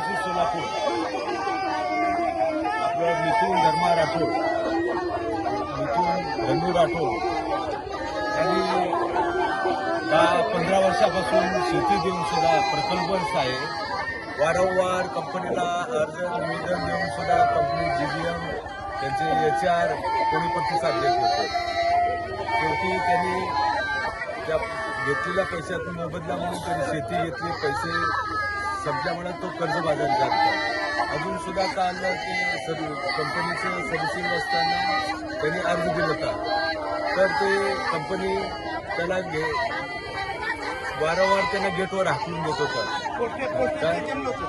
NTPC Solapur आपलं मिथून धर्मा राठोड मिथून धनु राठोड यांनी दहा पंधरा वर्षापासून शेती देऊन सुद्धा प्रकल्पच आहे. वारंवार कंपनीला अर्ज निवेदन देऊन सुद्धा कंपनी जी बी एम त्यांचे एच आर कोणी प्रतिसाद देत होते शेवटी त्यांनी त्या घेतलेल्या पैशातून मोबदला म्हणून त्यांनी शेती घेतली पैसे संपल्यामुळे तो कर्जबाजारी झाला. होता. अजून सुद्धा काल ते सर्व कंपनीचं सर्व्हिसिंग असताना त्यांनी अर्ज दिला होता. तर ते कंपनी त्याला घे वारंवार त्यांना गेटवर हाकलून देत होता.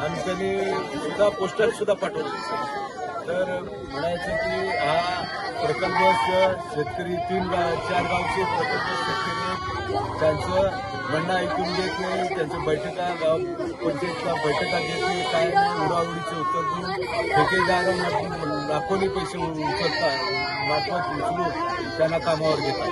आणि त्यांनी सुद्धा पोस्टर सुद्धा पाठवलं. तर म्हणायचं की हा प्रकल्प शेतकरी तीन गाव चार गावचे प्रकल्प शेतकरी त्यांचं म्हणणं ऐकून घेत नाही. त्यांच्या बैठका गाव पंचायतच्या बैठका घेत नाही. काय नाही उडाउडीचे उत्तर देऊन ठेकेदार लाखोनी पैसे उचलतात मार्फत उचलून त्यांना कामावर घेतात.